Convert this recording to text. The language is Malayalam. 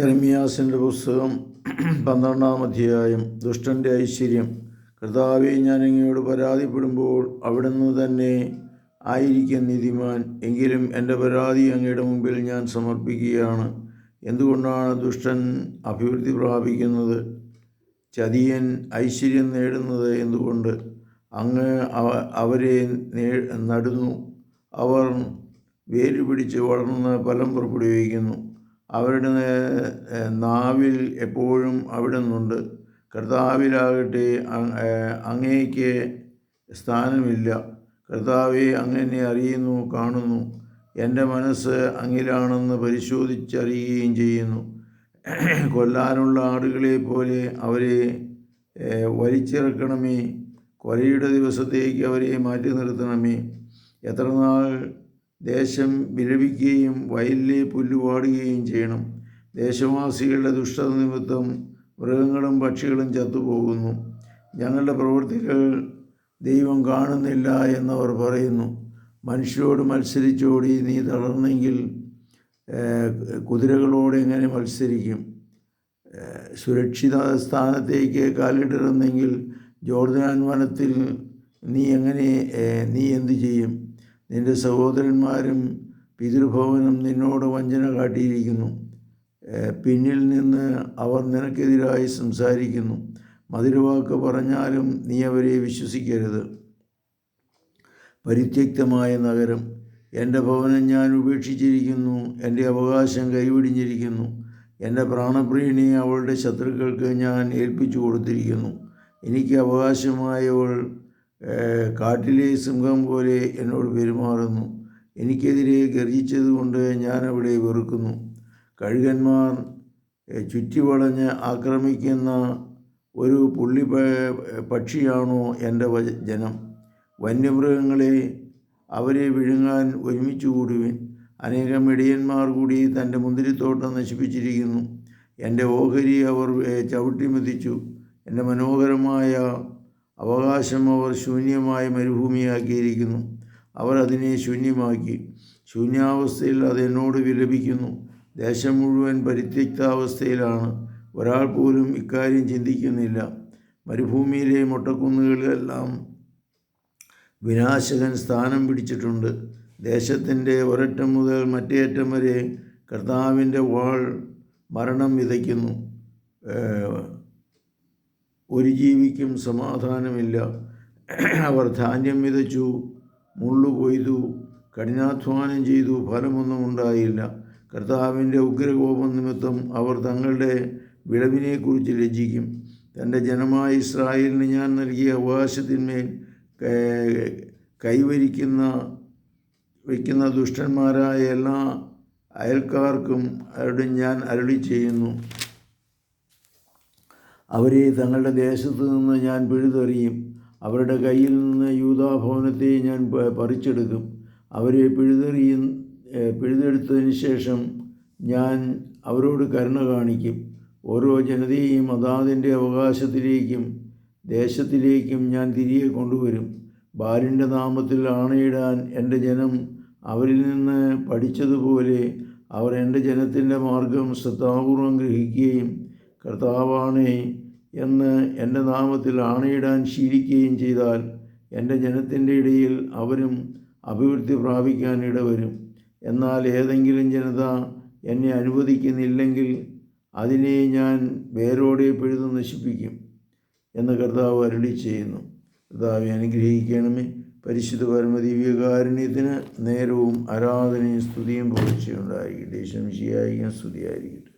യർമിയാസിന്റെ പുസ്തകം പന്ത്രണ്ടാം അധ്യായം. ദുഷ്ടന്റെ ഐശ്വര്യം. കർത്താവെ ഞാൻ അങ്ങയോട് പരാതിപ്പെടുമ്പോൾ അവിടുന്ന് തന്നെ ആയിരിക്കും നീതിമാൻ. എങ്കിലും എന്റെ പരാതി അങ്ങയുടെ മുമ്പിൽ ഞാൻ സമർപ്പിക്കുകയാണ്. എന്തുകൊണ്ടാണ് ദുഷ്ടൻ അഭിവൃദ്ധി പ്രാപിക്കുന്നത്? ചതിയൻ ഐശ്വര്യം നേടുന്നത് എന്തുകൊണ്ട്? അങ്ങ് അവരെ നടുന്നു. അവർ വേര് പിടിച്ച് വളർന്ന് ഫലം പുറപ്പെടുവിക്കുന്നു. അവരുടെ നാവിൽ എപ്പോഴും അവിടുന്നുണ്ട്. കർത്താവിലാകട്ടെ അങ്- ഏഹ് അങ്ങേക്ക് സ്ഥാനമില്ല. കർത്താവെ അങ്ങനെ അറിയുന്നു കാണുന്നു. എന്റെ മനസ്സ് അങ്ങിലാണെന്ന് പരിശോധിച്ചറിയുകയും ചെയ്യുന്നു. കൊല്ലാനുള്ള ആടുകളെ പോലെ അവരെ വലിച്ചിറക്കണമേ. കൊലയുടെ ദിവസത്തേക്ക് അവരെ മാറ്റി നിർത്തണമേ എത്ര നാൾ ദേശം വിലപിക്കുകയും വയലിലെ പുല്ല് പാടുകയും ചെയ്യണം. ദേശവാസികളുടെ ദുഷ്ടത നിമിത്തം മൃഗങ്ങളും പക്ഷികളും ചത്തുപോകുന്നു. ഞങ്ങളുടെ പ്രവൃത്തികൾ ദൈവം കാണുന്നില്ല എന്നവർ പറയുന്നു. മനുഷ്യരോട് മത്സരിച്ചോടി നീ തളർന്നെങ്കിൽ കുതിരകളോട് എങ്ങനെ മത്സരിക്കും? സുരക്ഷിത സ്ഥാനത്തേക്ക് കാലിടറുന്നെങ്കിൽ ജോർദാൻ വനത്തിൽ നീ എങ്ങനെ നീ എന്തു ചെയ്യും? നിന്റെ സഹോദരന്മാരും പിതൃഭവനും നിന്നോട് വഞ്ചന കാട്ടിയിരിക്കുന്നു. പിന്നിൽ നിന്ന് അവർ നിനക്കെതിരായി സംസാരിക്കുന്നു. മധുരവാക്ക് പറഞ്ഞാലും നീ അവരെ വിശ്വസിക്കരുത്. പരിത്യക്തമായ നഗരം. എന്റെ ഭവനം ഞാൻ ഉപേക്ഷിച്ചിരിക്കുന്നു. എന്റെ അവകാശം കൈവിടിഞ്ഞിരിക്കുന്നു എന്റെ പ്രാണപ്രിയനെ അവളുടെ ശത്രുക്കൾക്ക് ഞാൻ ഏൽപ്പിച്ചു കൊടുത്തിരിക്കുന്നു. എനിക്ക് അവകാശമായവൾ കാട്ടിലെ സിംഹം പോലെ എന്നോട് പെരുമാറുന്നു. എനിക്കെതിരെ ഗർജിച്ചതുകൊണ്ട് ഞാൻ ഞാനവിടെ വെറുക്കുന്നു. കഴുകന്മാർ ചുറ്റി ചുറ്റിവളഞ്ഞ് ആക്രമിക്കുന്ന ഒരു പുള്ളി പക്ഷിയാണോ എന്റെ ജനം? വന്യമൃഗങ്ങളെ അവരെ വിഴുങ്ങാൻ ഒരുമിച്ച് കൂടുവിൻ. അനേകം ഇടയന്മാർ കൂടി തന്റെ മുന്തിരിത്തോട്ടം നശിപ്പിച്ചിരിക്കുന്നു. എന്റെ ഓഹരി അവർ ചവിട്ടിമെതിച്ചു എന്റെ മനോഹരമായ അവകാശം അവർ ശൂന്യമായ മരുഭൂമിയാക്കിയിരിക്കുന്നു. അവർ അതിനെ ശൂന്യമാക്കി. ശൂന്യാവസ്ഥയിൽ അത് എന്നോട് വിലപിക്കുന്നു. ദേശം മുഴുവൻ പരിത്യക്താവസ്ഥയിലാണ്. ഒരാൾ പോലും ഇക്കാര്യം ചിന്തിക്കുന്നില്ല. മരുഭൂമിയിലെ മൊട്ടക്കുന്നുകളിലെല്ലാം വിനാശകൻ സ്ഥാനം പിടിച്ചിട്ടുണ്ട്. ദേശത്തിന്റെ ഒരറ്റം മുതൽ മറ്റേ അറ്റം വരെ കർത്താവിന്റെ വാൾ മരണം വിതയ്ക്കുന്നു. ഒരു ജീവിക്കും സമാധാനമില്ല. അവർ ധാന്യം വിതച്ചു മുള്ളു കൊയ്തു കഠിനാധ്വാനം ചെയ്തു ഫലമൊന്നും ഉണ്ടായില്ല. കർത്താവിന്റെ ഉഗ്രകോപം നിമിത്തം അവർ തങ്ങളുടെ വിളവിനെക്കുറിച്ച് ലജ്ജിക്കും. തന്റെ ജനമായ ഇസ്രായേലിന് ഞാൻ നൽകിയ അവകാശത്തിന്മേൽ കൈവരിക്കുന്ന വയ്ക്കുന്ന ദുഷ്ടന്മാരായ എല്ലാ അയൽക്കാർക്കും അവരുടെ ഞാൻ അരുളി ചെയ്യുന്നു അവരെ തങ്ങളുടെ ദേശത്തു നിന്ന് ഞാൻ പിഴുതെറിയും. അവരുടെ കയ്യിൽ നിന്ന് യൂതാഭവനത്തെ ഞാൻ പറിച്ചെടുക്കും. അവരെ പിഴുതെറിയും പിഴുതെടുത്തതിന് ശേഷം ഞാൻ അവരോട് കരുണ കാണിക്കും. ഓരോ ജനതയെയും അതാതിന്റെ അവകാശത്തിലേക്കും ദേശത്തിലേക്കും ഞാൻ തിരികെ കൊണ്ടുവരും. ബാലിന്റെ നാമത്തിൽ ആണയിടാൻ എന്റെ ജനം അവരിൽ നിന്ന് പഠിച്ചതുപോലെ അവർ എന്റെ ജനത്തിന്റെ മാർഗം ശ്രദ്ധാപൂർവം ഗ്രഹിക്കുകയും കർത്താവാണേ എന്ന് എന്റെ നാമത്തിൽ ആണയിടാൻ ശീലിക്കുകയും ചെയ്താൽ എന്റെ ജനത്തിന്റെ ഇടയിൽ അവരും അഭിവൃദ്ധി പ്രാപിക്കാൻ ഇടവരും. എന്നാൽ ഏതെങ്കിലും ജനത എന്നെ അനുവദിക്കുന്നില്ലെങ്കിൽ അതിനെ ഞാൻ വേരോടെ പിഴുതു നശിപ്പിക്കും എന്ന് കർത്താവ് അരുളി ചെയ്യുന്നു. കർത്താവെ അനുഗ്രഹിക്കണമേ. പരിശുദ്ധ പരമദിവ്യകാരുണ്യത്തിന് നേരവും ആരാധനയും സ്തുതിയും പുകഴ്ചയുണ്ടായിരിക്കട്ടെ ശംശിയായിരിക്കും സ്തുതിയായിരിക്കട്ടെ.